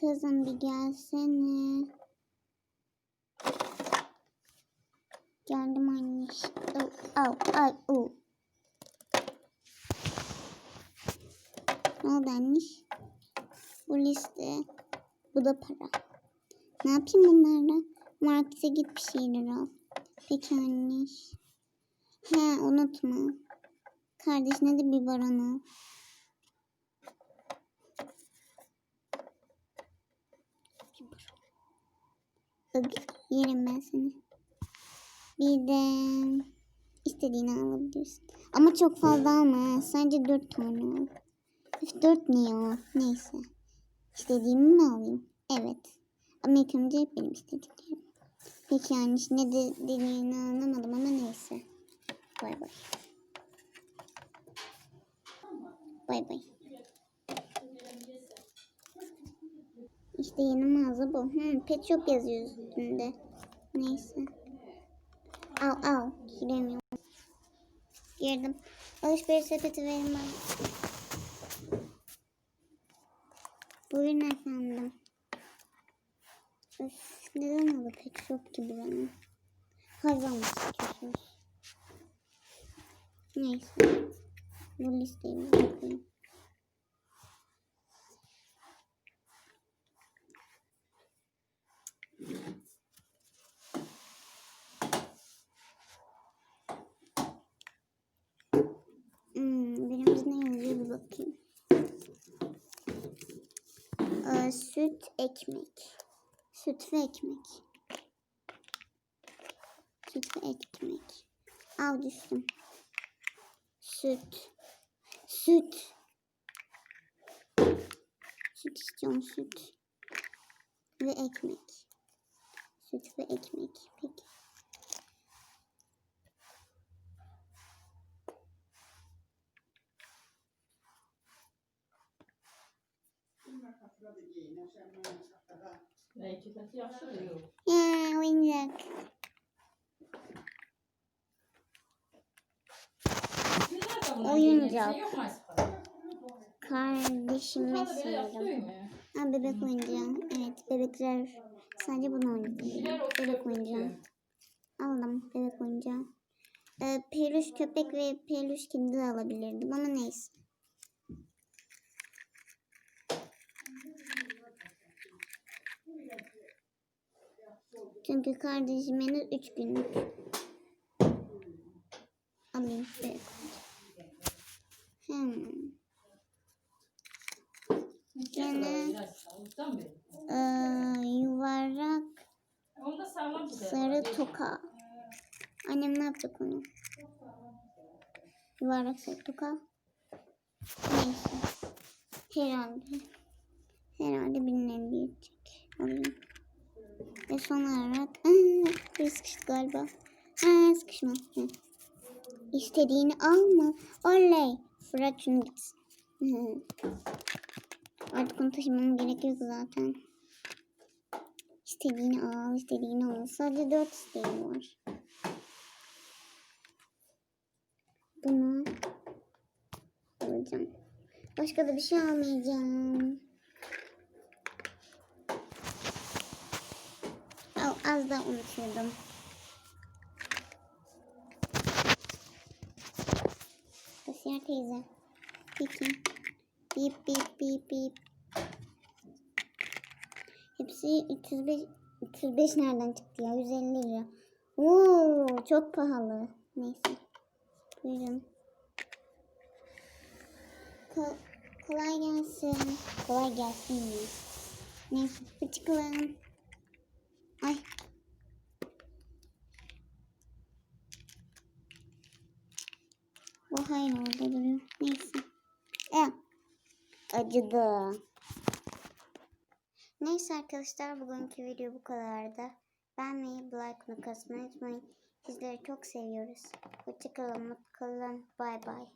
Kızım bir gelsene. Geldim anne. Au, au, au, au. Ne oldu anne? Bu liste. Bu da para. Ne yapayım bunlarla? Markete git bir şeyler al. Peki anne. He unutma. Kardeşine de bir baron al. Yerim ben seni. Bir de istediğini alabilirsin. Ama çok fazla alma. Sadece dört tane al. Üf, dört niye o? Neyse. İstediğimi mi alayım? Evet. Ama ilk önce benim istediklerim. Peki yani ne de dediğini anlamadım ama neyse. Bay bay. Bay bay. İşte yeni mağaza bu. Hmm, pet shop yazıyor üstünde. Neyse. Al al. Giremiyorum. Girdim. Alışveriş sepeti verin bana. Buyurun efendim. Öf, neden oldu pet shop gibi bana? Hayvan mı istiyorsunuz? Neyse. Bu listeyi bakayım. Hmm, birimiz ne yazıyor bir bakayım. Ee, süt, ekmek. Süt ve ekmek. Süt ve ekmek. Al düştüm. Süt. Süt. Süt istiyorum süt. Ve ekmek. Süt ve ekmek. Peki. Ne ikisi yaxşı da yox. Ya oyuncak. Oyuncak. Kardeşime sayarım. Ha bebek oyuncağı. Evet bebekler sadece bunu oynuyor. Bebek oyuncağı. Aldım bebek oyuncağı. Ee, peluş köpek ve peluş kedi de alabilirdim ama neyse. Çünkü kardeşim henüz 3 günlük. Alayım bebek Hmm. Gene ee, yuvarlak sarı toka. Annem ne yapacak onu? Yuvarlak sarı toka. Neyse. Herhalde. Herhalde birinin elini yiyecek. Alayım. Ve son olarak aa, sıkıştı galiba. Ha sıkışma. Hı. İstediğini alma. Oley. Bırak şunu gitsin. Hı. Artık onu taşımam gerek yok zaten. İstediğini al, istediğini al. Sadece dört isteğim var. Bunu alacağım. Başka da bir şey almayacağım. Al, az da unutuyordum. Kasiyer teyze. Peki. Bip bip bip bip. Hepsi 305 305 nereden çıktı ya? 150 lira. Oo, çok pahalı. Neyse. Buyurun. Ko- kolay gelsin. Kolay gelsin? Neyse. Çıkalım. Ay. Bu hayır orada duruyor. Neyse. E. Acıdı. Neyse arkadaşlar bugünkü video bu kadardı. Beğenmeyi, like, kasmayı unutmayın. Sizleri çok seviyoruz. Hoşçakalın, mutlu kalın. Bay bay.